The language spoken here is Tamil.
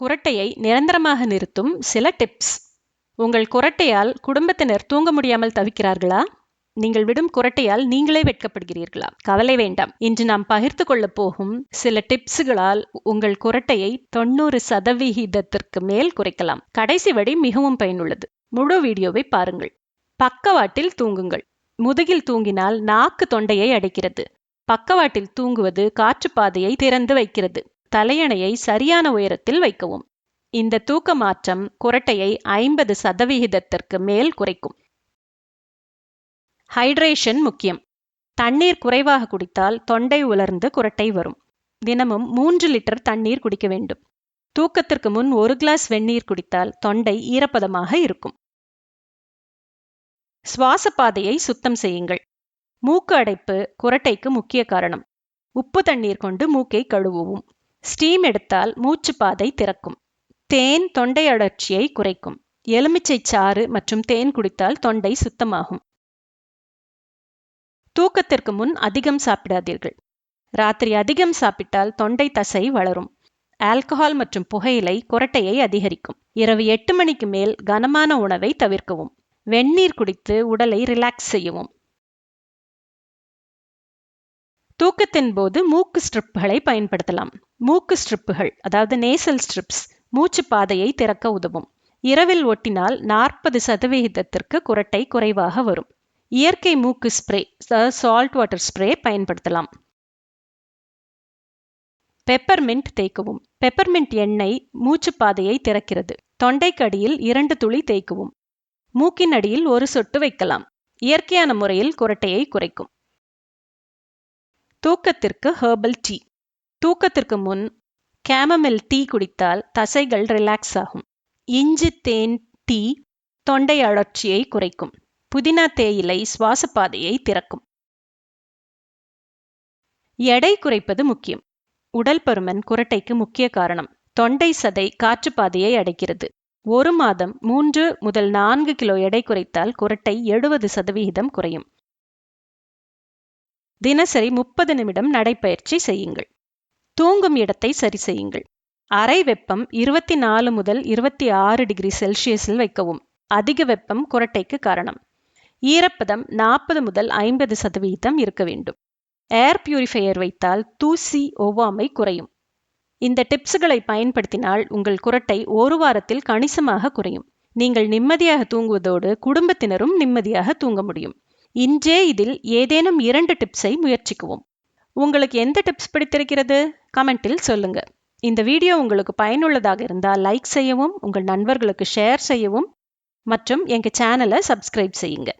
குரட்டையை நிரந்தரமாக நிறுத்தும் சில டிப்ஸ் உங்கள் குரட்டையால் குடும்பத்தினர் தூங்க முடியாமல் தவிக்கிறார்களா? நீங்கள் விடும் குரட்டையால் நீங்களே வெட்கப்படுகிறீர்களா? கவலை வேண்டாம். இன்று நாம் பகிர்ந்து கொள்ளப் போகும் சில டிப்ஸுகளால் உங்கள் குரட்டையை தொண்ணூறு சதவிகிதத்திற்கு மேல் குறைக்கலாம். கடைசி வடி மிகவும் பயனுள்ளது. முழு வீடியோவை பாருங்கள். பக்கவாட்டில் தூங்குங்கள். முதுகில் தூங்கினால் நாக்கு தொண்டையை அடைக்கிறது. பக்கவாட்டில் தூங்குவது காற்றுப்பாதையை திறந்து வைக்கிறது. தலையணையை சரியான உயரத்தில் வைக்கவும். இந்த தூக்க மாற்றம் குரட்டையை ஐம்பது சதவிகிதத்திற்கு மேல் குறைக்கும். ஹைட்ரேஷன் முக்கியம். தண்ணீர் குறைவாக குடித்தால் தொண்டை உலர்ந்து குரட்டை வரும். தினமும் மூன்று லிட்டர் தண்ணீர் குடிக்க வேண்டும். தூக்கத்திற்கு முன் ஒரு கிளாஸ் வெந்நீர் குடித்தால் தொண்டை ஈரப்பதமாக இருக்கும். சுவாச பாதையை சுத்தம் செய்யுங்கள். மூக்கு அடைப்பு குரட்டைக்கு முக்கிய காரணம். உப்பு தண்ணீர் கொண்டு மூக்கை கழுவுவும். ஸ்டீம் எடுத்தால் மூச்சு பாதை திறக்கும். தேன் தொண்டை அழற்சியை குறைக்கும். எலுமிச்சை சாறு மற்றும் தேன் குடித்தால் தொண்டை சுத்தமாகும். தூக்கத்திற்கு முன் அதிகம் சாப்பிடாதீர்கள். ராத்திரி அதிகம் சாப்பிட்டால் தொண்டை தசை வளரும். ஆல்கஹால் மற்றும் புகையிலை குரட்டையை அதிகரிக்கும். இரவு எட்டு மணிக்கு மேல் கனமான உணவை தவிர்க்கவும். வெந்நீர் குடித்து உடலை ரிலாக்ஸ் செய்யவும். தூக்கத்தின் போது மூக்கு ஸ்ட்ரிப்களை பயன்படுத்தலாம். மூக்கு ஸ்ட்ரிப்புகள் அதாவது நேசல் ஸ்ட்ரிப்ஸ் மூச்சு பாதையை திறக்க உதவும். இரவில் ஒட்டினால் நாற்பது சதவிகிதத்திற்கு குரட்டை குறைவாக வரும். இயற்கை மூக்கு ஸ்ப்ரே சால்ட் வாட்டர் ஸ்ப்ரே பயன்படுத்தலாம். பெப்பர்மின்ட் தேய்க்கவும். பெப்பர்மின்ட் எண்ணெய் மூச்சு பாதையை திறக்கிறது. தொண்டைக்கு அடியில் இரண்டு துளி தேய்க்கவும். மூக்கின் அடியில் ஒரு சொட்டு வைக்கலாம். இயற்கையான முறையில் குரட்டையை குறைக்கும். தூக்கத்திற்கு ஹெர்பல் டீ தூக்கத்திற்கு முன் கேமமில் டீ குடித்தால் தசைகள் ரிலாக்ஸ் ஆகும். இஞ்சி தேன் டீ தொண்டை அழற்சியை குறைக்கும். புதினா தேயிலை சுவாசப்பாதையை திறக்கும். எடை குறைப்பது முக்கியம். உடல் பருமன் குரட்டைக்கு முக்கிய காரணம். தொண்டை சதை காற்றுப்பாதையை அடைக்கிறது. ஒரு மாதம் மூன்று முதல் நான்கு கிலோ எடை குறைத்தால் குரட்டை எழுபது சதவிகிதம் குறையும். தினசரி முப்பது நிமிடம் நடைப்பயிற்சி செய்யுங்கள். தூங்கும் இடத்தை சரி செய்யுங்கள். அறை வெப்பம் இருபத்தி நாலு முதல் இருபத்தி ஆறு டிகிரி செல்சியஸில் வைக்கவும். அதிக வெப்பம் குரட்டைக்கு காரணம். ஈரப்பதம் நாற்பது முதல் ஐம்பது சதவீதம் இருக்க வேண்டும். ஏர் பியூரிஃபையர் வைத்தால் தூசி ஒவ்வாமை குறையும். இந்த டிப்ஸுகளை பயன்படுத்தினால் உங்கள் குரட்டை ஒரு வாரத்தில் கணிசமாக குறையும். நீங்கள் நிம்மதியாக தூங்குவதோடு குடும்பத்தினரும் நிம்மதியாக தூங்க முடியும். இன்றே இதில் ஏதேனும் இரண்டு டிப்ஸை முயற்சிக்குவோம். உங்களுக்கு எந்த டிப்ஸ் பிடித்திருக்கிறது? கமெண்டில் சொல்லுங்க. இந்த வீடியோ உங்களுக்கு பயனுள்ளதாக இருந்தால் லைக் செய்யவும் உங்கள் நண்பர்களுக்கு ஷேர் செய்யவும் மற்றும் எங்கள் சேனலை சப்ஸ்கிரைப் செய்யுங்க.